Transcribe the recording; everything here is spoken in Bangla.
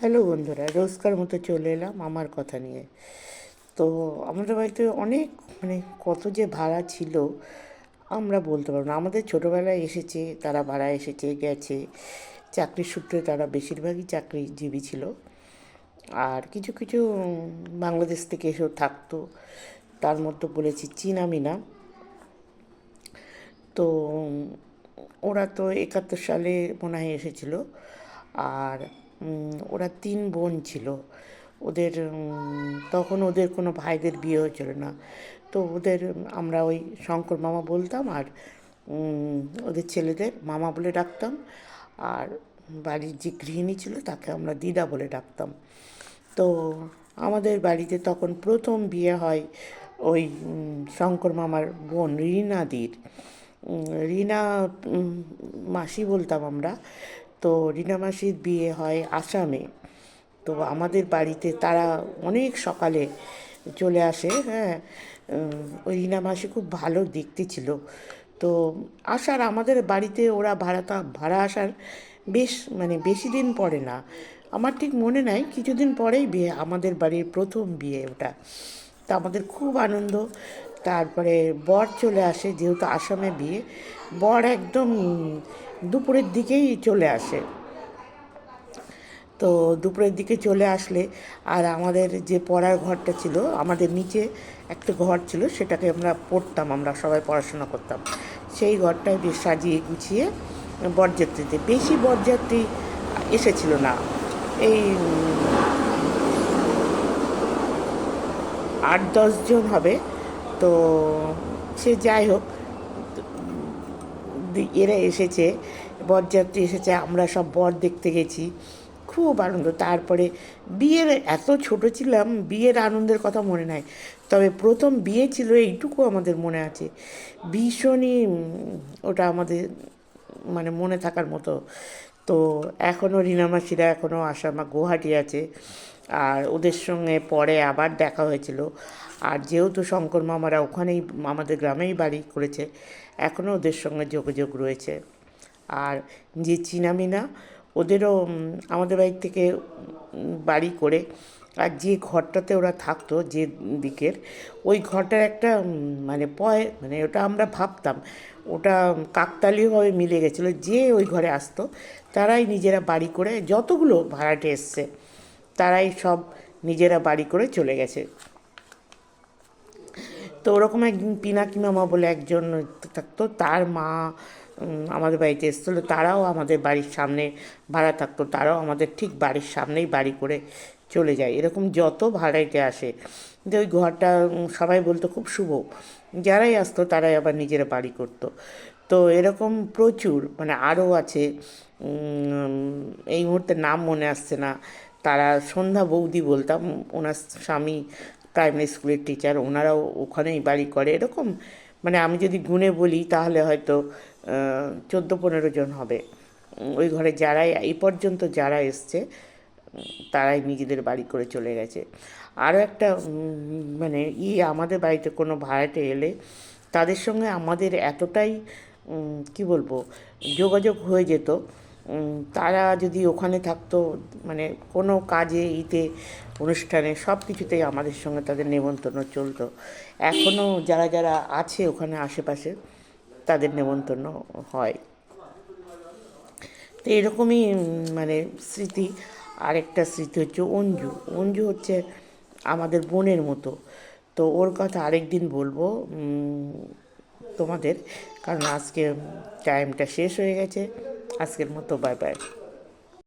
হ্যালো বন্ধুরা, রোজকার মতো চলে এলাম আমার কথা নিয়ে। তো আমাদের বাড়িতে অনেক মানে কত যে ভাড়া ছিল, আমরা বলতে পারব না। আমাদের ছোটোবেলায় এসেছে, তারা ভাড়া এসেছে, গেছে। চাকরির সূত্রে তারা বেশিরভাগই চাকরিজীবী ছিল। আর কিছু কিছু বাংলাদেশ থেকে এসেও থাকতো। তার মধ্যে বলেছি চীনা মিনা। তো ওরা তো একাত্তর সালে মনে হয় এসেছিল। আর ওরা তিন বোন ছিল। ওদের তখন ওদের কোনো ভাইদের বিয়ে হয়েছিল না। তো ওদের, আমরা ওই শঙ্কর মামা বলতাম আর ওদের ছেলেদের মামা বলে ডাকতাম। আর বাড়ির যে গৃহিণী ছিল তাকে আমরা দিদা বলে ডাকতাম। তো আমাদের বাড়িতে তখন প্রথম বিয়ে হয় ওই শঙ্কর মামার বোন রীনাদির। রীনা মাসি বলতাম আমরা। তো রীনা মাসির বিয়ে হয় আসামে। তো আমাদের বাড়িতে তারা অনেক সকালে চলে আসে হ্যাঁ। ওই রীনা মাসি খুব ভালো দেখতে ছিল। তো আসার, আমাদের বাড়িতে ওরা ভাড়াটা ভাড়া আসার বেশ মানে বেশি দিন পরে না। আমার ঠিক মনে নাই, কিছুদিন পরেই বিয়ে, আমাদের বাড়ির প্রথম বিয়ে ওটা। তা আমাদের খুব আনন্দ। তারপরে বর চলে আসে, যেহেতু আসামে বিয়ে, বর একদম দুপুরের দিকেই চলে আসে। তো দুপুরের দিকে চলে আসলে, আর আমাদের যে পড়ার ঘরটা ছিল, আমাদের নিচে একটা ঘর ছিল, সেটাকে আমরা পড়তাম, আমরা সবাই পড়াশোনা করতাম। সেই ঘরটায় বেশ সাজিয়ে গুছিয়ে বরযাত্রীতে, বেশি বরযাত্রী এসেছিল না। এই আট দশজন হবে তো সে যাই হোক এরা এসেছে, বরযাত্রী এসেছে, আমরা সব বর দেখতে গেছি, খুব আনন্দ। তারপরে বিয়ের, এত ছোট ছিলাম, বিয়ের আনন্দের কথা মনে নাই। তবে প্রথম বিয়ে ছিল, এইটুকু আমাদের মনে আছে। ভীষণই ওটা আমাদের মানে মনে থাকার মতো। তো এখনও রিনা মাসিরা এখনও আসামা গুয়াহাটি আছে। আর ওদের সঙ্গে পরে আবার দেখা হয়েছিল। আর যেহেতু শঙ্কর মামারা ওখানেই আমাদের গ্রামেই বাড়ি করেছে এখনও ওদের সঙ্গে যোগাযোগ রয়েছে। আর যে চীনামিনা ওদেরও আমাদের বাড়ির থেকে বাড়ি করে আর যে ঘরটাতে ওরা থাকতো, যে দিকের, ওই ঘরটার একটা মানে পয় মানে ওটা আমরা ভাবতাম, ওটা কাকতালীয়ভাবে মিলে গেছিল, যে ওই ঘরে আসতো, তারাই নিজেরা বাড়ি করে যতগুলো ভাড়াটে এসছে, তারাই সব নিজেরা বাড়ি করে চলে গেছে। তো ওরকম একদিন পিনাকি মামা বলে একজন থাকতো। তার মা আমাদের বাড়িতে এসেছিল। তারাও আমাদের বাড়ির সামনে ভাড়া থাকতো। তারাও আমাদের ঠিক বাড়ির সামনেই বাড়ি করে চলে যায়। এরকম যত ভাড়াইতে আসে, যে ওই ঘরটা সবাই বলতো খুব শুভ। যারাই আসতো তারাই আবার নিজেরা বাড়ি করতো। তো এরকম প্রচুর মানে আরও আছে এই মুহূর্তে নাম মনে আসছে না। তারা সন্ধ্যা বৌদি বলতাম ওনার স্বামী প্রাইমারি স্কুলের টিচার ওনারাও ওখানেই বাড়ি করে। এরকম মানে আমি যদি গুণে বলি, তাহলে হয়তো চোদ্দ পনেরো জন হবে। ওই ঘরে যারাই, এই পর্যন্ত যারা এসছে, তারাই নিজেদের বাড়ি করে চলে গেছে। আরও একটা মানে ই আমাদের বাড়িতে কোনো ভাড়াটে এলে, তাদের সঙ্গে আমাদের এতটাই কি বলব, যোগাযোগ হয়ে যেত তারা যদি ওখানে থাকতো মানে কোনো কাজে, ইতে, অনুষ্ঠানে সব কিছুতেই আমাদের সঙ্গে তাদের নেমন্তন্ন চলতো। এখনও যারা যারা আছে ওখানে আশেপাশে, তাদের নেমন্তন্ন হয়। তো এরকমই মানে স্মৃতি। আরেকটা স্মৃতি হচ্ছে অঞ্জু। অঞ্জু হচ্ছে আমাদের বোনের মতো। তো ওর কথা আরেক দিন বলব তোমাদের। কারণ আজকে টাইমটা শেষ হয়ে গেছে। আজকের মতো বাই বাই।